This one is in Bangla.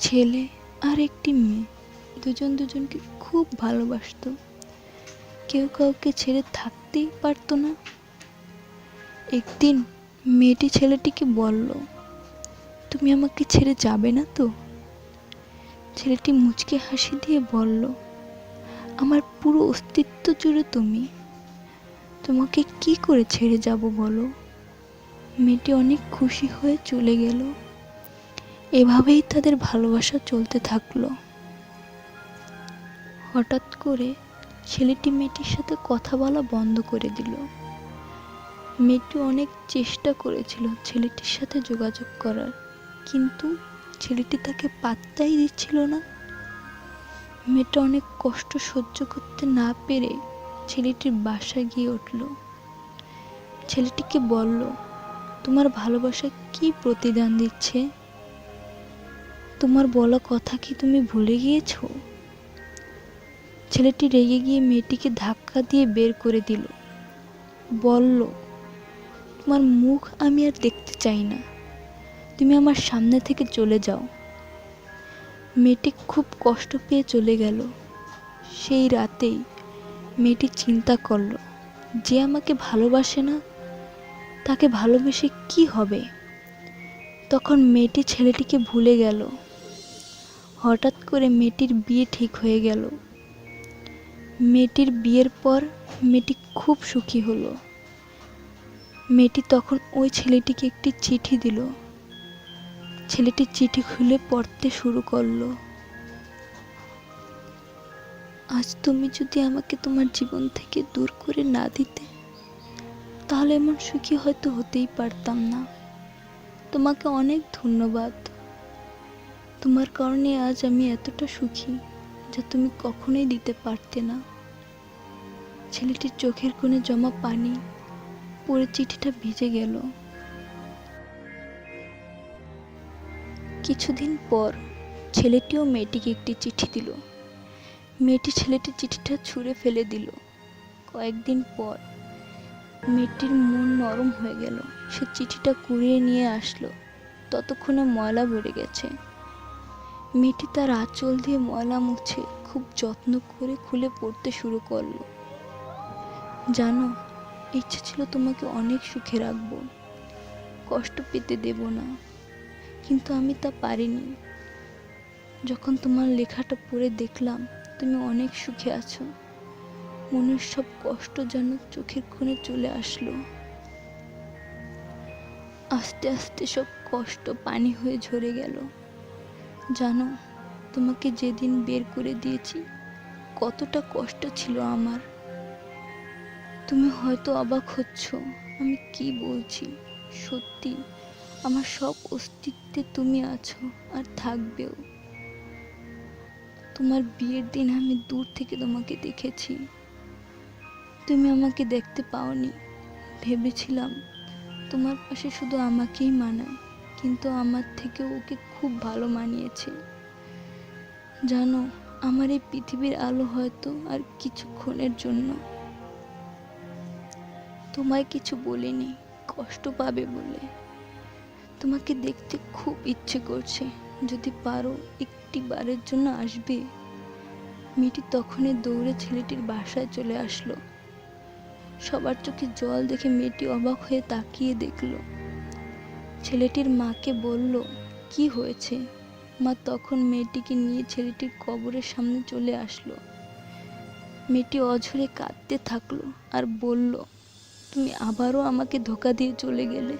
ছেলে আর একটি মেয়ে। দুজন দুজনকে খুব ভালোবাসতো। কেউ কাউকে ছেড়ে থাকতেই পারতো না। একদিন মেয়েটি ছেলেটিকে বলল, তুমি আমাকে ছেড়ে যাবে না তো? ছেলেটি মুচকে হাসি দিয়ে বলল, আমার পুরো অস্তিত্ব জুড়ে তুমি। তোমাকে কি করে ছেড়ে যাব বলো? মেয়েটি অনেক খুশি হয়ে চলে গেল। এভাবেই তাদের ভালোবাসা চলতে থাকল। হঠাৎ করে ছেলেটি মেয়েটির সাথে কথা বলা বন্ধ করে দিল। মেয়েটি অনেক চেষ্টা করেছিল ছেলেটির সাথে যোগাযোগ করার, কিন্তু ছেলেটি তাকে পাত্তাই দিচ্ছিল না। মেয়েটা অনেক কষ্ট সহ্য করতে না পেরে ছেলেটির বাসায় গিয়ে উঠল। ছেলেটিকে বলল, তোমার ভালোবাসা কি প্রতিদান দিচ্ছে? তোমার বলা কথা কি তুমি ভুলে গিয়েছো? ছেলেটি রেগে গিয়ে মেয়েটিকে ধাক্কা দিয়ে বের করে দিল। বলল, তোমার মুখ আমি আর দেখতে চাই না। তুমি আমার সামনে থেকে চলে যাও। মেয়েটি খুব কষ্ট পেয়ে চলে গেল। সেই রাতেই মেয়েটি চিন্তা করল, যে আমাকে ভালোবাসে না, তাকে ভালোবেসে কি হবে? তখন মেয়েটি ছেলেটিকে ভুলে গেল। হঠাৎ করে মেয়েটির বিয়ে ঠিক হয়ে গেল। মেয়েটির বিয়ের পর মেয়েটি খুব সুখী হলো। মেয়েটি তখন ওই ছেলেটিকে একটি চিঠি দিল। ছেলেটি চিঠি খুলে পড়তে শুরু করল। আজ তুমি যদি আমাকে তোমার জীবন থেকে দূর করে না দিতে, তাহলে এমন সুখী হয়তো হতেই পারতাম না। তোমাকে অনেক ধন্যবাদ। তোমার কারণে আজ আমি এতটা সুখী যা তুমি কখনোই দিতে পারতে না। ছেলেটির চোখের কোণে জমা পানি, পরে চিঠিটা ভিজে গেল। কিছুদিন পর ছেলেটিও মেয়েটিকে একটি চিঠি দিল। মেয়েটি ছেলেটির চিঠিটা ছুঁড়ে ফেলে দিল। কয়েকদিন পর মেয়েটির মন নরম হয়ে গেল। সে চিঠিটা কুড়িয়ে নিয়ে আসলো। ততক্ষণে ময়লা ভরে গেছে। মেয়েটি তার আঁচল দিয়ে ময়লা মুছে খুব যত্ন করে খুলে পড়তে শুরু করল। জানো, ইচ্ছে ছিল তোমাকে অনেক সুখে রাখব। কষ্ট পেতে দেব না। কিন্তু আমি তা পারিনি। যখন তোমার লেখাটা পড়ে দেখলাম, তুমি অনেক সুখে আছো। মনের সব কষ্ট যেন চোখের কোণে চলে আসলো। আস্তে আস্তে সব কষ্ট পানি হয়ে ঝরে গেল। জানো, তোমাকে যেদিন বের করে দিয়েছি, কতটা কষ্ট ছিল আমার। তুমি হয়তো অবাক হচ্ছ, আমি কি বলছি? সত্যি, আমার সব অস্তিত্বে তুমি আছো আর থাকবেও। তোমার বিয়ের দিন আমি দূর থেকে তোমাকে দেখেছি। তুমি আমাকে দেখতে পাওনি। ভেবেছিলাম তোমার পাশে শুধু আমাকেই মানায়। কিন্তু আমার থেকে ওকে খুব ভালো মানিয়েছে। জানো, আমার এই পৃথিবীর আলো হয়তো আর কিছুক্ষণের জন্য তোমায় কিছু বলিনি, কষ্ট পাবে বলে। তোমাকে দেখতে খুব ইচ্ছে করছে, যদি পারো একটি বারের জন্য আসবে। মেয়েটি তখনই দৌড়ে ছেলেটির বাসায় চলে আসলো। সবার চোখে জল দেখে মেয়েটি অবাক হয়ে তাকিয়ে দেখল। ছেলেটির মাকে বলল, কি হয়েছে? মা তখন মেয়েটিকে নিয়ে ছেলেটির কবরের সামনে চলে আসলো। মেয়েটি অঝরে কাঁদতে থাকল আর বলল, তুমি আবারও আমাকে ধোকা দিয়ে চলে গেলে?